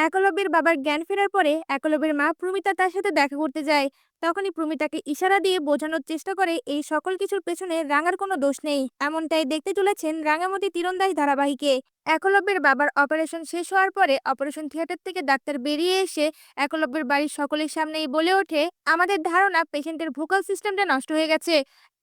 একলব্যের বাবার জ্ঞান ফেরার পরে একলব্যের মা প্রমিতা তার সাথে দেখা করতে যায়। তখনই প্রমিতাকে ইশারা দিয়ে বোঝানোর চেষ্টা করে, এই সকল কিছুর পেছনে রাঙার কোনো দোষ নেই। এমনটাই দেখতে চলেছেন রাঙামতি তীরন্দাজ ধারাবাহিকে। একলব্যের বাবার অপারেশন শেষ হওয়ার পরে অপারেশন থিয়েটার থেকে ডাক্তার বেরিয়ে এসে একলব্যের বাড়ির সকলের সামনেই বলে ওঠে, আমাদের ধারণা পেশেন্টের ভোকাল সিস্টেমটা নষ্ট হয়ে গেছে।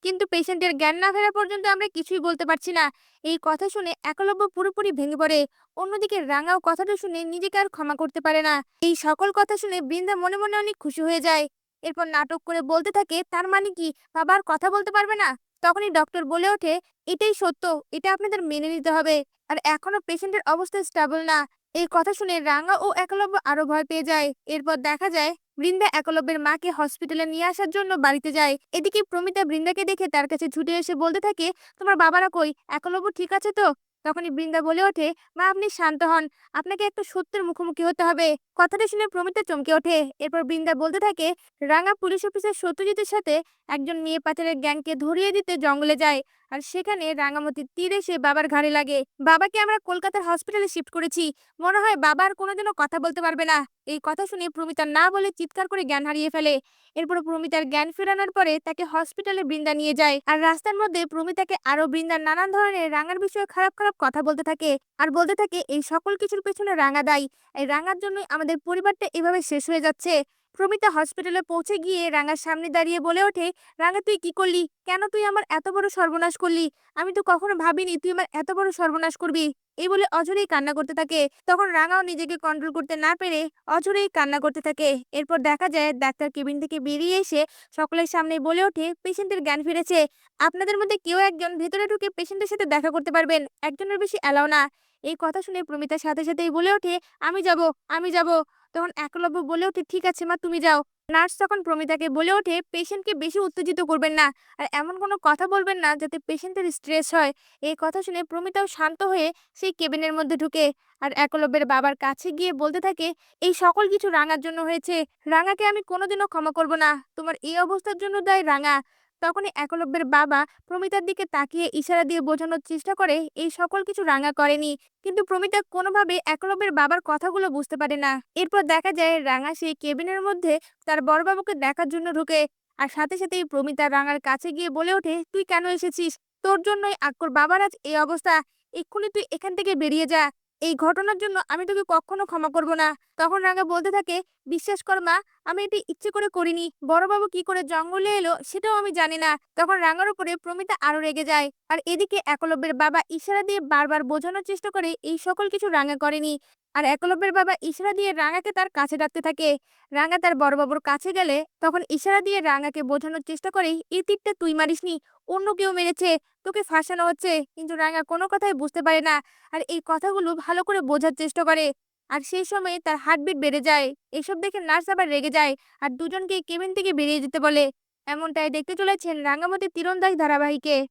কিন্তু পেশেন্টের জ্ঞান না ফেরা পর্যন্ত আমরা কিছুই বলতে পারছি না। এই কথা শুনে একলব্য পুরোপুরি ভেঙে পড়ে। অন্যদিকে রাঙাও কথাটা শুনে নিজেকে আর ক্ষমা করতে পারে না। এই সকল কথা শুনে বৃন্দা মনে মনে অনেক খুশি হয়ে যায়। এরপর নাটক করে বলতে থাকে, তার মানে কি? বাবা আর কথা বলতে পারবে না? তখনই ডক্টর বলে ওঠে, এটাই সত্য, এটা আপনাদের মেনে নিতে হবে। আর এখনও পেশেন্টের অবস্থা স্টেবল না। এই কথা শুনে রাঙা ও একলব্য আরও ভয় পেয়ে যায়। এরপর দেখা যায়, বৃন্দা একলব্যের মাকে হসপিটালে নিয়ে আসার জন্য বাড়িতে যায়। এদিকে প্রমিতা বৃন্দাকে দেখে তার কাছে ছুটে এসে বলতে থাকে, তোমার বাবারা কই? একলব্য ঠিক আছে তো? তখনই বৃন্দা বলে ওঠে, মা, আপনি শান্ত হন। আপনাকে একটু সত্যের মুখোমুখি হতে হবে। কথাটা শুনে প্রমিতা চমকে ওঠে। এরপর বৃন্দা বলতে থাকে, রাঙা পুলিশ অফিসার সত্যজিতের সাথে একজন মেয়ে পাচারের গ্যাংকে ধরিয়ে দিতে জঙ্গলে যায়। আর সেখানে রাঙামতির তীরে সে বাবার ঘাড়ে লাগে। বাবাকে আমরা কলকাতার হসপিটালে শিফট করেছি। মনে হয় বাবা আর কোনোদিনও কথা বলতে পারবে না। এই কথা শুনে প্রমিতা না বলে চিৎকার করে জ্ঞান হারিয়ে ফেলে। এরপর প্রমিতার জ্ঞান ফেরানোর পরে তাকে হসপিটালে বৃন্দা নিয়ে যায়। আর রাস্তার মধ্যে প্রমিতাকে আরও বৃন্দার নানান ধরনের রাঙার বিষয়ে খারাপ খারাপ কথা বলতে থাকে। আর বলতে থাকে, এই সকল কিছুর পেছনে রাঙা দায়ী। এই রাঙার জন্যই আমাদের পরিবারটা এভাবে শেষ হয়ে যাচ্ছে। প্রমিতা হসপিটালে পৌঁছে গিয়ে রাঙার সামনে দাঁড়িয়ে বলে ওঠে, রাঙা, তুই কি করলি? কেন তুই আমার এত বড় সর্বনাশ করলি? আমি তো কখনো ভাবিনি তুই আমার এত বড় সর্বনাশ করবি। এই বলে অঝরেই কান্না করতে থাকে। তখন রাঙাও নিজেকে কন্ট্রোল করতে না পেরে অঝরেই কান্না করতে থাকে। এরপর দেখা যায় ডাক্তার কেবিন থেকে বেরিয়ে এসে সকলের সামনে বলে ওঠে, পেশেন্টের জ্ঞান ফিরেছে। আপনাদের মধ্যে কেউ একজন ভেতরে ঢুকে পেশেন্টের সাথে দেখা করতে পারবেন। একজনের বেশি অ্যালাও না। এই কথা শুনে প্রমিতার সাথে সাথেই বলে ওঠে, আমি যাব আমি যাব। তখন একলব্য বলে ওঠে, ঠিক আছে মা, তুমি যাও। নার্স তখন প্রমিতাকে বলে ওঠে, পেশেন্টকে বেশি উত্তেজিত করবেন না। আর এমন কোনো কথা বলবেন না যাতে পেশেন্টের স্ট্রেস হয়। এই কথা শুনে প্রমিতাও শান্ত হয়ে সেই কেবিনের মধ্যে ঢুকে আর একলব্যের বাবার কাছে গিয়ে বলতে থাকে, এই সকল কিছু রাঙার জন্য হয়েছে। রাঙাকে আমি কোনোদিনও ক্ষমা করব না। তোমার এই অবস্থার জন্য দায় রাঙা। তখনই একলব্যের বাবা প্রমিতার দিকে তাকিয়ে ইশারা দিয়ে বোঝানোর চেষ্টা করে, এই সকল কিছু রাঙা করেনি। কিন্তু প্রমিতা কোনোভাবে একলব্যের বাবার কথাগুলো বুঝতে পারে না। এরপর দেখা যায় রাঙা সেই কেবিনের মধ্যে তার বড়বাবুকে দেখার জন্য ঢুকে। আর সাথে সাথেই প্রমিতা রাঙার কাছে গিয়ে বলে ওঠে, তুই কেন এসেছিস? তোর জন্যই আক্কর বাবার আজ এই অবস্থা। এক্ষুনি তুই এখান থেকে বেরিয়ে যা। এই ঘটনার জন্য আমি তোকে কখনো ক্ষমা করব না। তখন রাঙা বলতে থাকে, বিশ্বাস কর মা আমি এটি ইচ্ছে করে করিনি। বড়বাবু কি করে জঙ্গলে এলো সেটাও আমি জানি না। তখন রাঙার উপরে প্রমিতা আরও রেগে যায়। আর এদিকে একলব্যের বাবা ইশারা দিয়ে বারবার বোঝানোর চেষ্টা করে এই সকল কিছু রাঙা করেনি। আর একলব্যের বাবা ইশারা দিয়ে রাঙাকে তার কাছে ডাকতে থাকে। রাঙা তার বড়বাবুর কাছে গেলে তখন ইশারা দিয়ে রাঙাকে বোঝানোর চেষ্টা করে, এই তীরটা তুই মারিসনি, অন্য কেউ মেরেছে, তোকে ফাঁসানো হচ্ছে। কিন্তু রাঙা কোনো কথাই বুঝতে পারে না। আর এই কথাগুলো ভালো করে বোঝার চেষ্টা করে। আর সেই সময়ে তার হার্টবিট বেড়ে যায়। এসব দেখে নার্স আবার রেগে যায় আর দুজনকে কেবিন থেকে বেরিয়ে যেতে বলে। এমনটাই দেখতে চলেছেন রাঙামতি তীরন্দাজ ধারাবাহিকে।